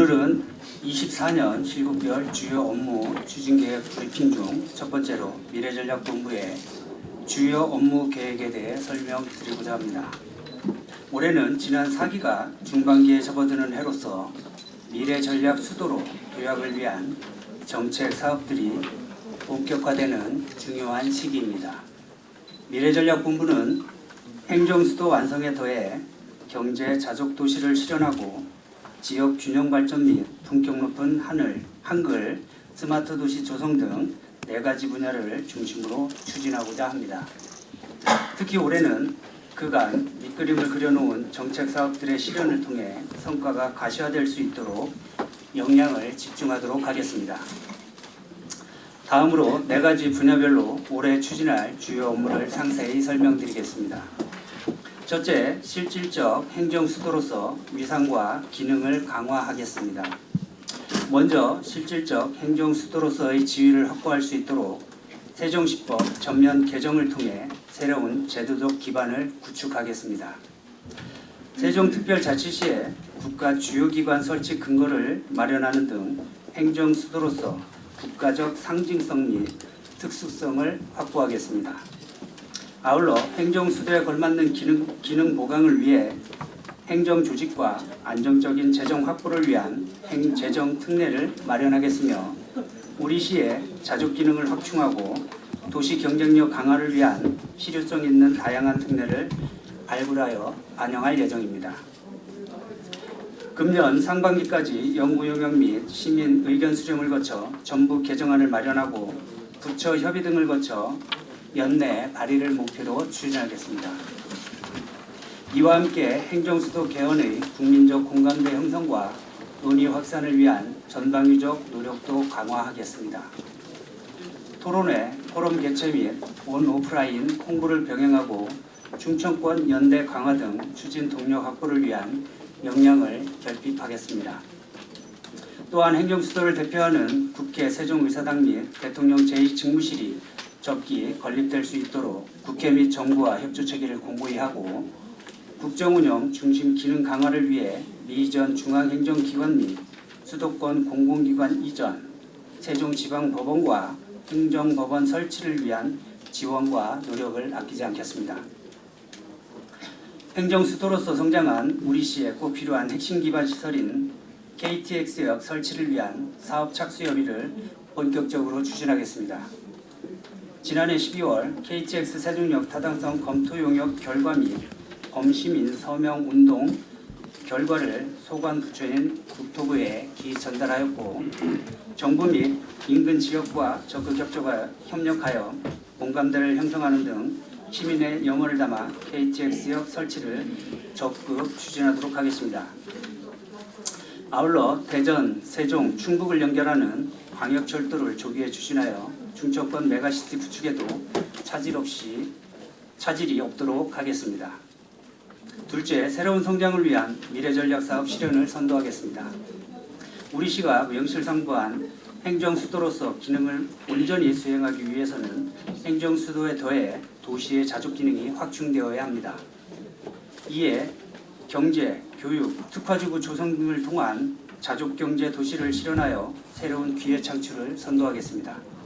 오늘은 24년 실국별 주요 업무 추진계획 브리핑 중 첫 번째로 미래전략본부의 주요 업무 계획에 대해 설명드리고자 합니다. 올해는 지난 4기가 중반기에 접어드는 해로서 미래전략 수도로 도약을 위한 정책 사업들이 본격화되는 중요한 시기입니다. 미래전략본부는 행정수도 완성에 더해 경제 자족 도시를 실현하고 지역 균형 발전 및 품격 높은 하늘, 한글, 스마트 도시 조성 등 네 가지 분야를 중심으로 추진하고자 합니다. 특히 올해는 그간 밑그림을 그려놓은 정책 사업들의 실현을 통해 성과가 가시화될 수 있도록 역량을 집중하도록 하겠습니다. 다음으로 네 가지 분야별로 올해 추진할 주요 업무를 상세히 설명드리겠습니다. 첫째, 실질적 행정 수도로서 위상과 기능을 강화하겠습니다. 먼저 실질적 행정 수도로서의 지위를 확보할 수 있도록 세종시법 전면 개정을 통해 새로운 제도적 기반을 구축하겠습니다. 세종특별자치시에 국가 주요기관 설치 근거를 마련하는 등 행정 수도로서 국가적 상징성 및 특수성을 확보하겠습니다. 아울러 행정 수도에 걸맞는 기능, 기능 보강을 위해 행정 조직과 안정적인 재정 확보를 위한 행 재정 특례를 마련하겠으며 우리 시의 자족 기능을 확충하고 도시 경쟁력 강화를 위한 실효성 있는 다양한 특례를 발굴하여 반영할 예정입니다. 금년 상반기까지 연구 용역 및 시민 의견 수렴을 거쳐 전부 개정안을 마련하고 부처 협의 등을 거쳐 연내 발의를 목표로 추진하겠습니다. 이와 함께 행정수도 개헌의 국민적 공감대 형성과 논의 확산을 위한 전방위적 노력도 강화하겠습니다. 토론회, 포럼 개최 및 온 오프라인 홍보를 병행하고 충청권 연대 강화 등 추진 동력 확보를 위한 역량을 결핍하겠습니다. 또한 행정수도를 대표하는 국회 세종의사당 및 대통령 제2직무실이 적기 건립될 수 있도록 국회 및 정부와 협조 체계를 공고히 하고 국정운영 중심 기능 강화를 위해 미전 중앙행정기관 및 수도권 공공기관 이전, 세종지방법원과 행정법원 설치를 위한 지원과 노력을 아끼지 않겠습니다. 행정수도로서 성장한 우리시에 꼭 필요한 핵심 기반 시설인 KTX역 설치를 위한 사업 착수 협의를 본격적으로 추진하겠습니다. 지난해 12월 KTX 세종역 타당성 검토 용역 결과 및 범시민 서명 운동 결과를 소관 부처인 국토부에 기 전달하였고 정부 및 인근 지역과 적극 협조가 협력하여 공감대를 형성하는 등 시민의 염원을 담아 KTX역 설치를 적극 추진하도록 하겠습니다. 아울러 대전, 세종, 충북을 연결하는 광역철도를 조기에 추진하여 중천권 메가시티 구축에도 차질 없이 차질이 없도록 하겠습니다. 둘째, 새로운 성장을 위한 미래전략 사업 실현을 선도하겠습니다. 우리 시가 명실상부한 행정수도로서 기능을 온전히 수행하기 위해서는 행정수도에 더해 도시의 자족 기능이 확충되어야 합니다. 이에 경제, 교육, 특화지구 조성 등을 통한 자족경제 도시를 실현하여 새로운 기회 창출을 선도하겠습니다.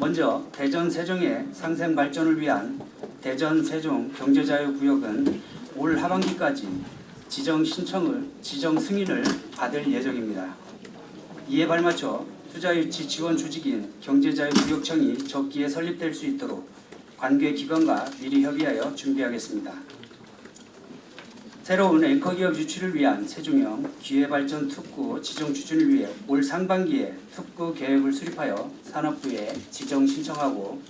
먼저 대전 세종의 상생 발전을 위한 대전 세종 경제자유구역은 올 하반기까지 지정 신청을 지정 승인을 받을 예정입니다. 이에 발맞춰 투자유치 지원 조직인 경제자유구역청이 적기에 설립될 수 있도록 관계 기관과 미리 협의하여 준비하겠습니다. 새로운 앵커 기업 유치를 위한 세종형 기회발전 특구 지정 추진을 위해 올 상반기에 특구 계획을 수립하여 산업부에 지정 신청하고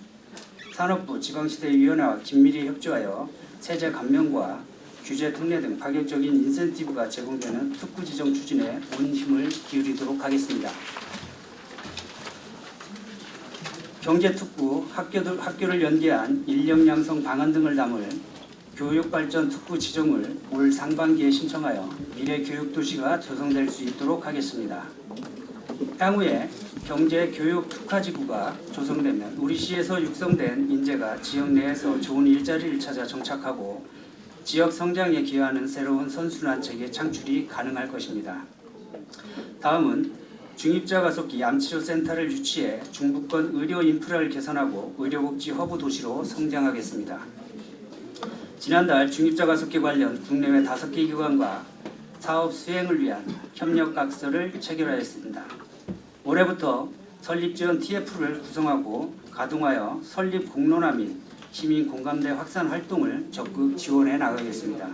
산업부 지방시대위원회와 긴밀히 협조하여 세제 감면과 규제 특례 등 파격적인 인센티브가 제공되는 특구 지정 추진에 온 힘을 기울이도록 하겠습니다. 경제특구, 학교들, 학교를 연계한 인력 양성 방안 등을 담을 교육발전 특구 지정을 올 상반기에 신청하여 미래 교육 도시가 조성될 수 있도록 하겠습니다. 향후에 경제 교육 특화지구가 조성되면 우리 시에서 육성된 인재가 지역 내에서 좋은 일자리를 찾아 정착하고 지역 성장에 기여하는 새로운 선순환 체계 창출이 가능할 것입니다. 다음은 중입자 가속기 암치료 센터를 유치해 중부권 의료 인프라를 개선하고 의료복지 허브 도시로 성장하겠습니다. 지난달 중입자 가속기 관련 국내외 다섯 개 기관과 사업 수행을 위한 협력 각서를 체결하였습니다. 올해부터 설립 지원 TF를 구성하고 가동하여 설립 공론화 및 시민 공감대 확산 활동을 적극 지원해 나가겠습니다.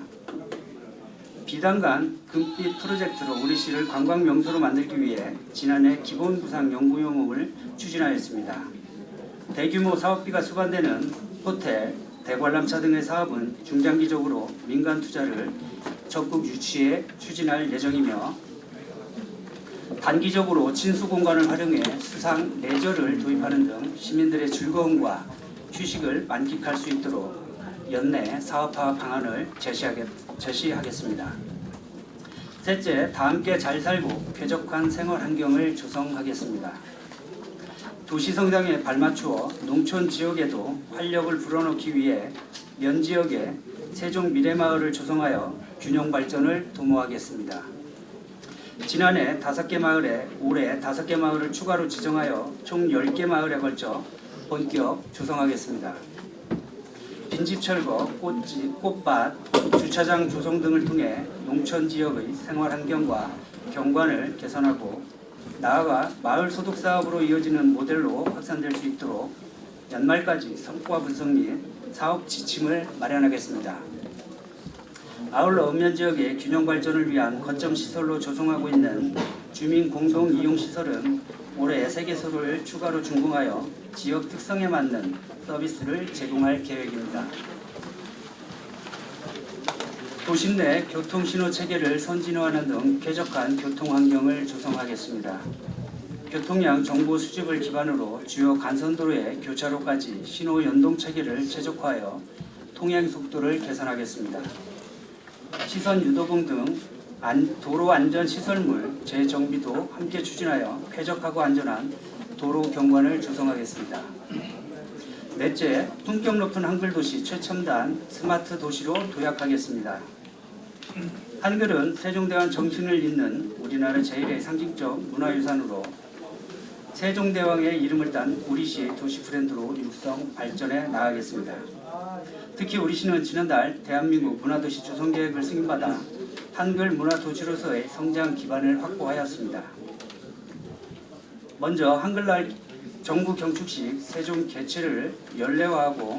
비단간 금빛 프로젝트로 우리 시를 관광 명소로 만들기 위해 지난해 기본 구상 연구 용역을 추진하였습니다. 대규모 사업비가 수반되는 호텔, 대관람차 등의 사업은 중장기적으로 민간 투자를 적극 유치해 추진할 예정이며 단기적으로 친수 공간을 활용해 수상 레저를 도입하는 등 시민들의 즐거움과 휴식을 만끽할 수 있도록 연내 사업화 방안을 제시하겠, 제시하겠습니다. 셋째, 다 함께 잘 살고 쾌적한 생활 환경을 조성하겠습니다. 도시 성장에 발맞추어 농촌 지역에도 활력을 불어넣기 위해 면 지역에 세종 미래마을을 조성하여 균형 발전을 도모하겠습니다. 지난해 다섯 개 마을에 올해 다섯 개 마을을 추가로 지정하여 총 10개 마을에 걸쳐 본격 조성하겠습니다. 빈집 철거, 꽃집, 꽃밭, 주차장 조성 등을 통해 농촌 지역의 생활 환경과 경관을 개선하고 나아가 마을 소득 사업으로 이어지는 모델로 확산될 수 있도록 연말까지 성과 분석 및 사업 지침을 마련하겠습니다. 아울러 읍면 지역의 균형 발전을 위한 거점 시설로 조성하고 있는 주민 공동 이용 시설은 올해 세 개소를 추가로 준공하여 지역 특성에 맞는 서비스를 제공할 계획입니다. 도심 내 교통 신호 체계를 선진화하는 등 쾌적한 교통 환경을 조성하겠습니다. 교통량 정보 수집을 기반으로 주요 간선도로의 교차로까지 신호 연동 체계를 최적화하여 통행 속도를 개선하겠습니다. 시선 유도봉 등 안- 도로 안전 시설물 재정비도 함께 추진하여 쾌적하고 안전한 도로 경관을 조성하겠습니다. 넷째, 품격 높은 한글 도시 최첨단 스마트 도시로 도약하겠습니다. 한글은 세종대왕 정신을 잇는 우리나라 제일의 상징적 문화유산으로 세종대왕의 이름을 딴 우리시 도시 브랜드로 육성 발전해 나가겠습니다. 특히 우리시는 지난달 대한민국 문화도시 조성계획을 승인받아 한글 문화도시로서의 성장 기반을 확보하였습니다. 먼저 한글날 정부 경축식 세종 개최를 연례화하고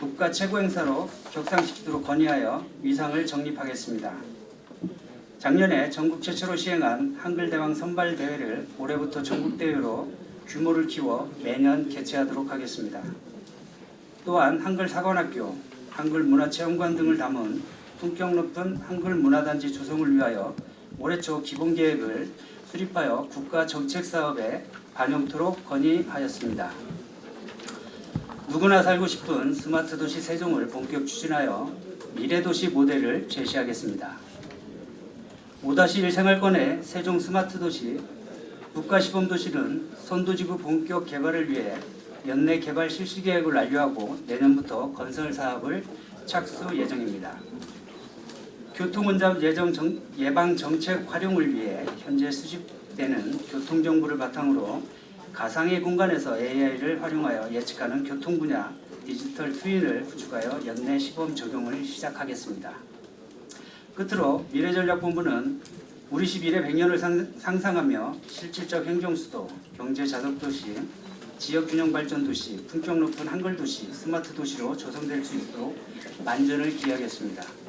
국가 최고 행사로 격상시키도록 건의하여 위상을 정립하겠습니다. 작년에 전국 최초로 시행한 한글대왕 선발 대회를 올해부터 전국 대회로 규모를 키워 매년 개최하도록 하겠습니다. 또한 한글 사관학교, 한글 문화체험관 등을 담은 품격 높은 한글 문화단지 조성을 위하여 올해 초 기본 계획을 수립하여 국가 정책 사업에 반영토록 건의하였습니다. 누구나 살고 싶은 스마트 도시 세종을 본격 추진하여 미래 도시 모델을 제시하겠습니다. 5-1 생활권의 세종 스마트 도시 국가 시범 도시는 선도지구 본격 개발을 위해 연내 개발 실시 계획을 완료하고 내년부터 건설 사업을 착수 예정입니다. 교통운잡 예정 정, 예방 정책 활용을 위해 현재 수집되는 교통 정보를 바탕으로 가상의 공간에서 AI를 활용하여 예측하는 교통 분야 디지털 트윈을 구축하여 연내 시범 적용을 시작하겠습니다. 끝으로 미래전략본부는 우리 시 미래 100년을 상, 상상하며 실질적 행정수도, 경제 자덕도시, 지역균형 발전 도시, 품격 높은 한글 도시, 스마트 도시로 조성될 수 있도록 만전을 기하겠습니다.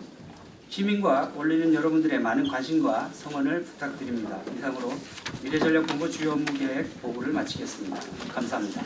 시민과 원래는 여러분들의 많은 관심과 성원을 부탁드립니다. 이상으로 미래전략본부 주요 업무 계획 보고를 마치겠습니다. 감사합니다.